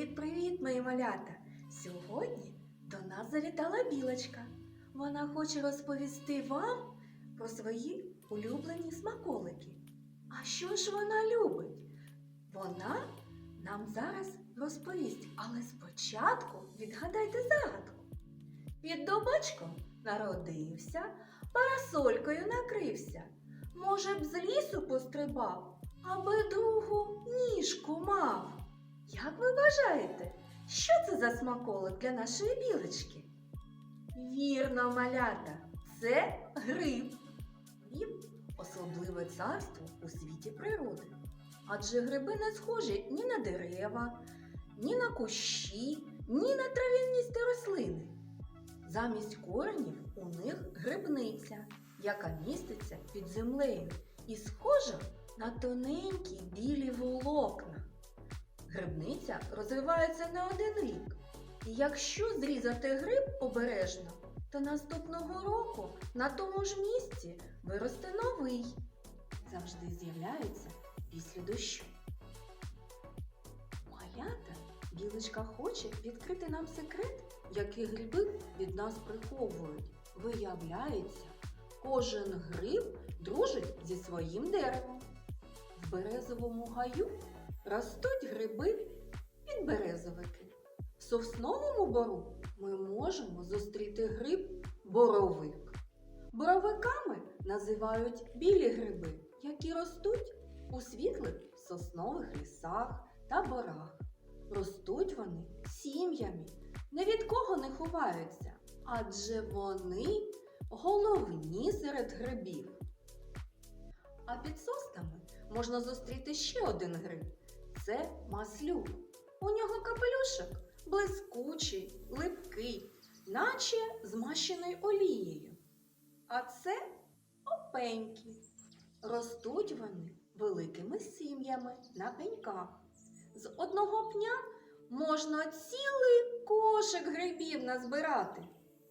Привіт-привіт, мої малята! Сьогодні до нас завітала білочка. Вона хоче розповісти вам про свої улюблені смаколики. А що ж вона любить? Вона нам зараз розповість, але спочатку відгадайте загадку. Під добачком народився, парасолькою накрився. Може б з лісу пострибав, аби другу ніжку мав. Як ви вважаєте, що це за смаколик для нашої білочки? Вірно, малята, це гриб. Він особливе царство у світі природи. Адже гриби не схожі ні на дерева, ні на кущі, ні на трав'яністі рослини. Замість коренів у них грибниця, яка міститься під землею і схожа на тоненькі білі волокна. Грибниця розвивається не один рік. І якщо зрізати гриб обережно, то наступного року на тому ж місці виросте новий. Завжди з'являється після дощу. Малята, білочка хоче відкрити нам секрет, який гриби від нас приховують. Виявляється, кожен гриб дружить зі своїм деревом. В березовому гаю ростуть гриби підберезовики. В сосновому бору ми можемо зустріти гриб боровик. Боровиками називають білі гриби, які ростуть у світлих соснових лісах та борах. Ростуть вони сім'ями, ні від кого не ховаються, адже вони головні серед грибів. А під соснами можна зустріти ще один гриб це маслюк. У нього капелюшок блискучий, липкий, наче змащений олією. А це опеньки. Ростуть вони великими сім'ями на пеньках. З одного пня можна цілий кошик грибів назбирати.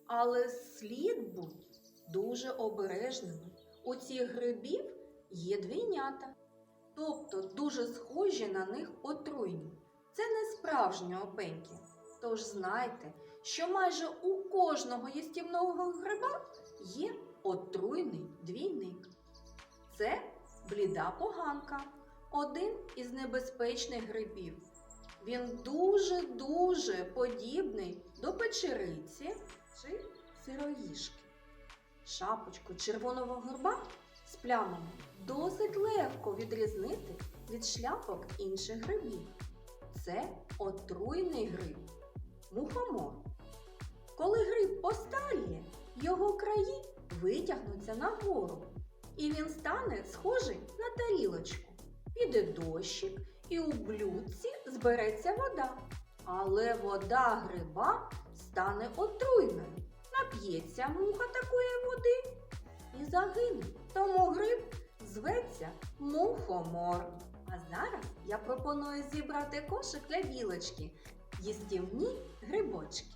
Але слід бути дуже обережними. У цих грибів є двійнята, тобто дуже схожі на них отруйні. Це не справжні опеньки. Тож знайте, що майже у кожного їстівного гриба є отруйний двійник. Це бліда поганка, один із небезпечних грибів. Він дуже-дуже подібний до печериці чи сироїшки. Шапочку червоного гриба з плямами досить легко відрізнити від шляпок інших грибів. Це отруйний гриб, мухомор. Коли гриб постаріє, його краї витягнуться нагору, і він стане схожий на тарілочку. Піде дощик, і у блюдці збереться вода. Але вода гриба стане отруйною. Нап'ється муха такої води зветься мухомор. А зараз я пропоную зібрати кошик для білочки їстівні грибочки.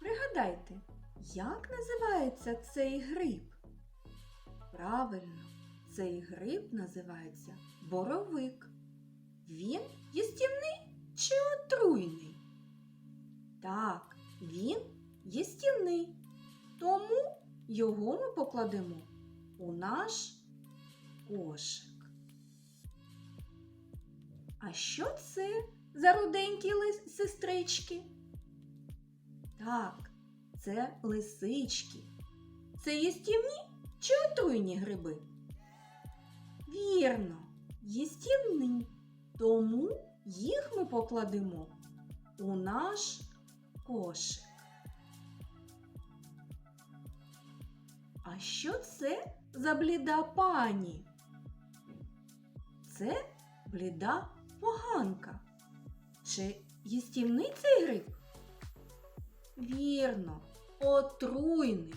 Пригадайте, як називається цей гриб? Правильно, цей гриб називається боровик. Він їстівний чи отруйний? Так, він їстівний. Тому його ми покладемо у наш кошик. А що це за руденькі сестрички? Так, це лисички. Це їстівні чи отруйні гриби? Вірно, їстівні. Тому їх ми покладемо у наш кошик. А що це за бліда пані? Це бліда поганка. Чи їстівний цей гриб? Вірно, отруйний.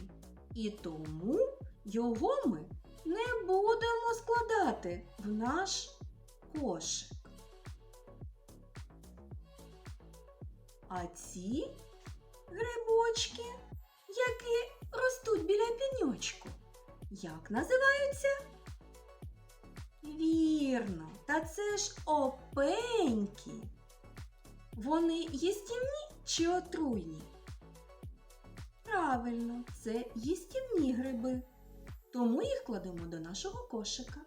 І тому його ми не будемо складати в наш кошик. А ці грибочки, які ростуть біля пеньочку, як називаються? Вірно, та це ж опеньки. Вони їстівні чи отруйні? Правильно, це їстівні гриби. Тому їх кладемо до нашого кошика.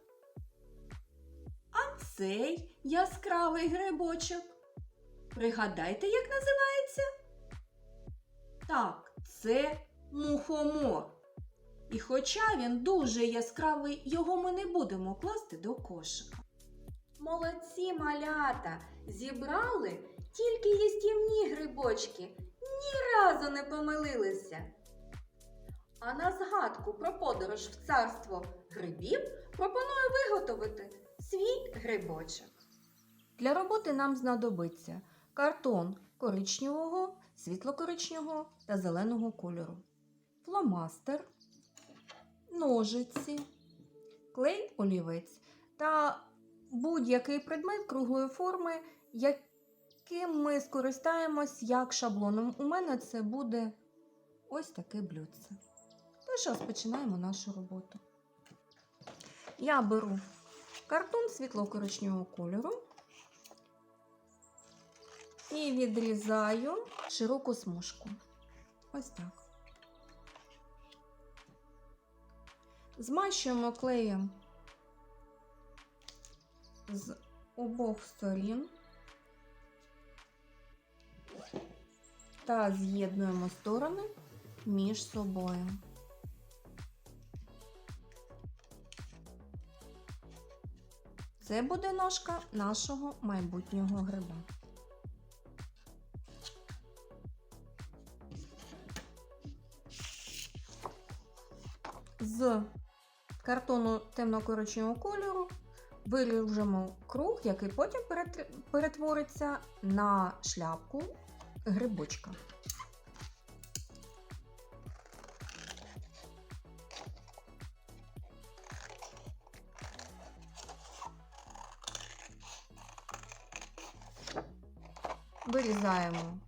А цей яскравий грибочок. Пригадайте, як називається? Так, це мухомор. І хоча він дуже яскравий, його ми не будемо класти до кошика. Молодці малята! Зібрали тільки їстівні грибочки, ні разу не помилилися. А на згадку про подорож в царство грибів пропоную виготовити свій грибочок. Для роботи нам знадобиться картон коричневого, світло-коричневого та зеленого кольору, фломастер, ножиці, клей олівець та будь-який предмет круглої форми, яким ми скористаємось як шаблоном. У мене це буде ось таке блюдце. Тож розпочинаємо нашу роботу. Я беру картон світло-коричневого кольору і відрізаю широку смужку. Ось так. Змащуємо клеєм з обох сторін та з'єднуємо сторони між собою. Це буде ножка нашого майбутнього гриба. З картону темно-коричневого кольору виріжемо круг, який потім перетвориться на шляпку грибочка. Вирізаємо.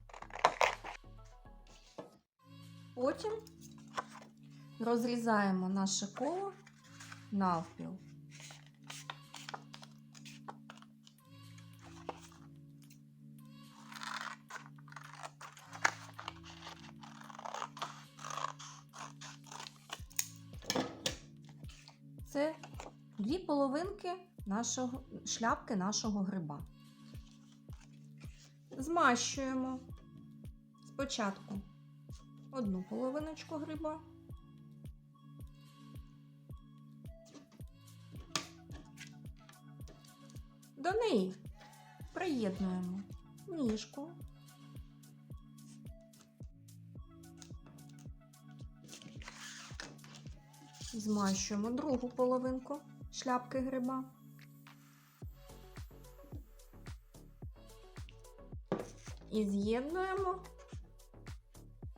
Потім розрізаємо наше коло навпіл. Це дві половинки нашого, шляпки нашого гриба. Змащуємо спочатку одну половиночку гриба. До неї приєднуємо ніжку. Змащуємо другу половинку шляпки гриба. І з'єднуємо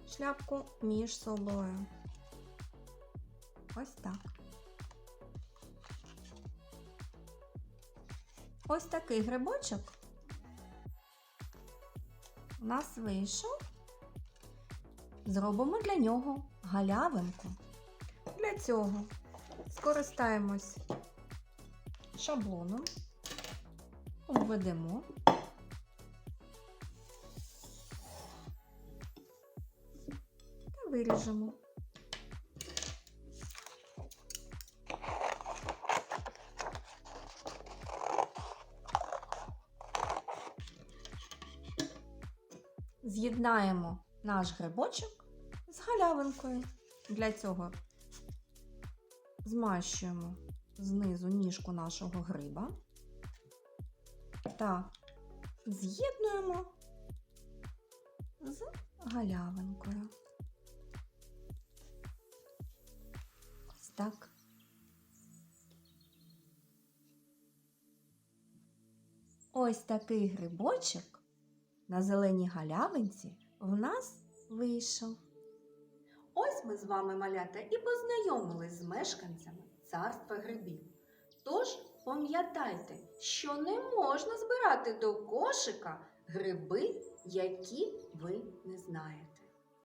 шляпку між собою. Ось так. Ось такий грибочок у нас вийшов. Зробимо для нього галявинку. Для цього скористаємось шаблоном, обведемо. Виріжемо. З'єднаємо наш грибочок з галявинкою. Для цього змащуємо знизу ніжку нашого гриба та з'єднуємо з галявинкою. Ось так. Ось такий грибочок на зеленій галявинці в нас вийшов. Ось ми з вами, малята, і познайомились з мешканцями царства грибів. Тож пам'ятайте, що не можна збирати до кошика гриби, які ви не знаєте.